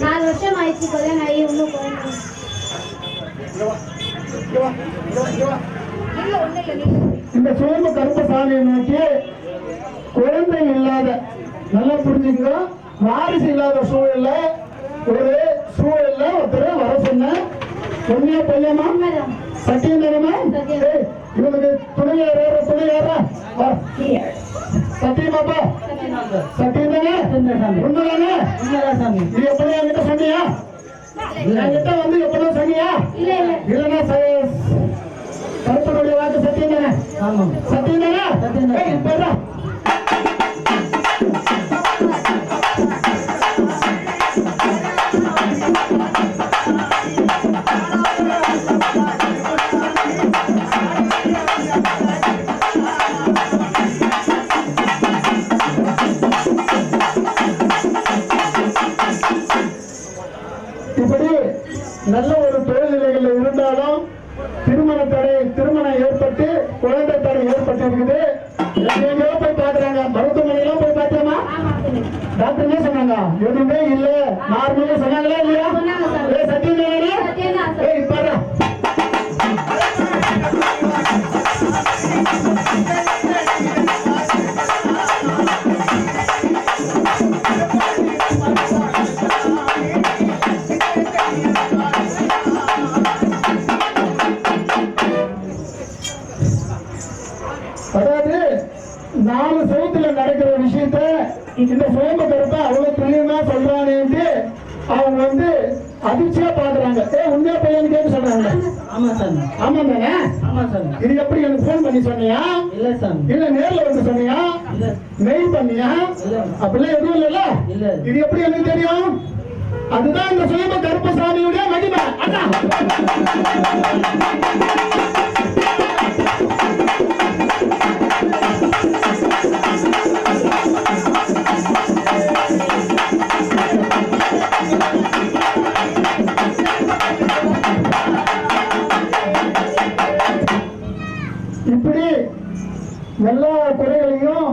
நாலு வருஷம் ஆயிடுச்சு கல்யாணம் ஆகி இன்னும் குழந்தை இந்த சோம கருப்பசாமியை நோக்கி குழந்தை இல்லாத நல்லா புரிஞ்சுங்க வாரிசு இல்லாத சூழல்ல ஒரு சூழல்ல ஒருத்தரை வர சொன்ன உண்மையா பையமா. ஏய், இவனுக்கு துணை யாரா? துணை யாரா. சத்தியமாப்பா. சத்தியம் தானே உண்மைதானே. இது எப்படி என்கிட்ட சொன்னியா? என்கிட்ட வந்து எப்படின்னா சொன்னியா? இல்ல இல்ல. இல்லைன்னா ச- கருப்பனுடைய வாக்கு சத்தியம் தானே? சத்தியம் தானே? இப்ப இருந்தாலும் திருமண தடை திருமணம் ஏற்பட்டு குழந்தை தடை ஏற்பட்டு இருக்குது எங்கெங்கயோ போய் பாக்குறாங்க மருத்துவமனையெல்லாம் போய் பார்த்தோமா டாக்டர் என்ன சொன்னாங்க. எதுவுமே இல்ல. நார்மலா சொன்னாங்களா இந்த சோம்ப கருப்பை அவ்வளவு துல்லியமா சொல்றானேன்ட்டு அவங்க வந்து அதிர்ச்சியா பாக்குறாங்க. ஏ உண்மையா பையன் கேட்டு சொல்றாங்க. ஆமா சாமி ஆமா தானே? ஆமா சாமி இது எப்படி எனக்கு ஃபோன் பண்ணி சொன்னியா? இல்ல சாமி இல்ல நேர்ல வந்து சொன்னியா? இல்ல. மெயில் பண்ணியா. அப்படிலாம் எதுவும் இல்லல்ல? இல்ல. இது எப்படி எனக்கு தெரியும்? அதுதான் இந்த சுயம்ப கருப்பசாமியுடைய மகிமை. அண்ணா. எல்லா குறைகளையும்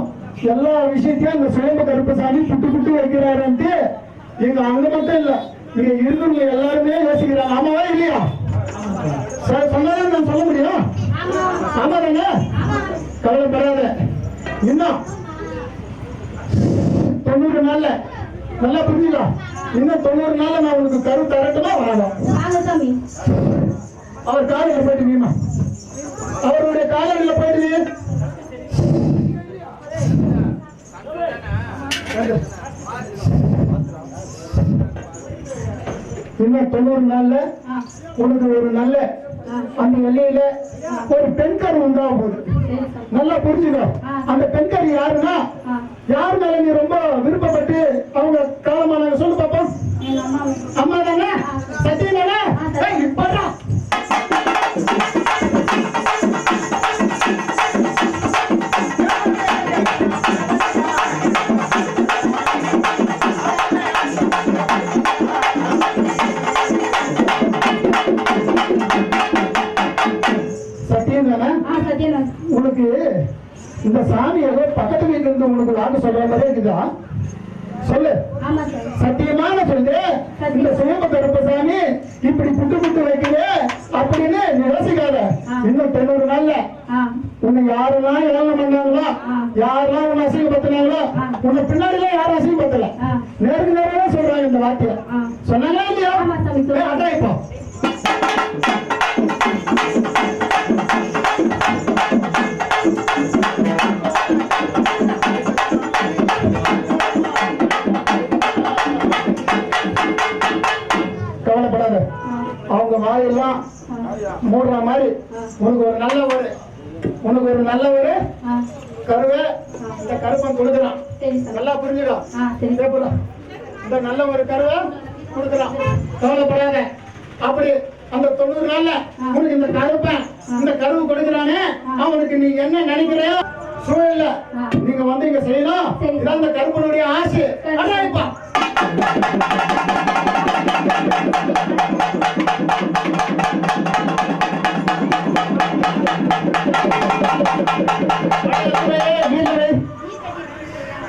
எல்லா விஷயத்தையும் இந்த சுயம்ப கருப்பசாமி புட்டு புட்டு வைக்கிறாருன்ட்டு இங்க அங்க மட்டும் இல்ல இங்க இருக்கிறவங்க எல்லாருமே யோசிக்கிறாங்க. ஆமாவா இல்லையா? சார் சொன்னாதான் நான் சொல்ல முடியும்? ஆமா ஆமா தானே? கவலைப்படாத. இன்னும் தொண்ணூறு நாள்ல நல்லா புரிஞ்சுக்கோ இன்னும் தொண்ணூறு நாள்ல நான் உனக்கு கரு தரட்டுமா? சாமி. அவர் காலையில் போயிட்டு நீமா. அவருடைய காலையில் போயிட்டு இன்னும் தொண்ணூறு நாள்ல? உனக்கு ஒரு நல்ல அந்த எல்லையில ஒரு பெண் கரு உண்டாக போகுது நல்லா புரிஞ்சுக்கோ. அந்த பெண் கரு யாருன்னா யார் மேல நீ ரொம்ப விருப்பப்பட்டு அவங்க காலமானாங்க? சொல்லு பாப்போம். இந்த சாமி ஏதோ பக்கத்து வீட்டுல இருந்து உனக்கு வாக்கு சொல்ற மாதிரி இருக்குதா? சொல்லு. சத்தியமான சொல்லு இந்த சுயம்ப கருப்பசாமி இப்படி புட்டு புட்டு வைக்குது அப்படின்னு நீ யோசிக்காத. இன்னும் தொண்ணூறு நாள்ல ஆ. உன்னை யாரெல்லாம் ஏழை பண்ணாங்களோ யாரெல்லாம் உன்னை அசிங்கப்படுத்தினாங்களோ உன்னை பின்னாடி எல்லாம் யாரும் அசிங்கப்படுத்தல. நேருக்கு நேரமே சொல்றாங்க இந்த வார்த்தையை. சொன்னாங்களா இல்லையா? சாமி, அதான் இப்போ. மூடுற மாதிரி உனக்கு ஒரு நல்ல ஒரு உனக்கு ஒரு நல்ல ஒரு கருவை இந்த கருப்பன் கொடுக்குறான். நல்லா போல. இந்த நல்ல ஒரு கருவை கொடுக்குறான். கவலைப்படாத. அப்படி அந்த தொண்ணூறு நாள்ல உனக்கு இந்த கருப்பன் இந்த கருவு கொடுக்குறானே அவனுக்கு நீ என்ன நினைக்கிறையோ சூழல்ல நீங்க வந்து இங்க செய்யணும். இதான் இந்த கருப்பனுடைய ஆசை. அதான்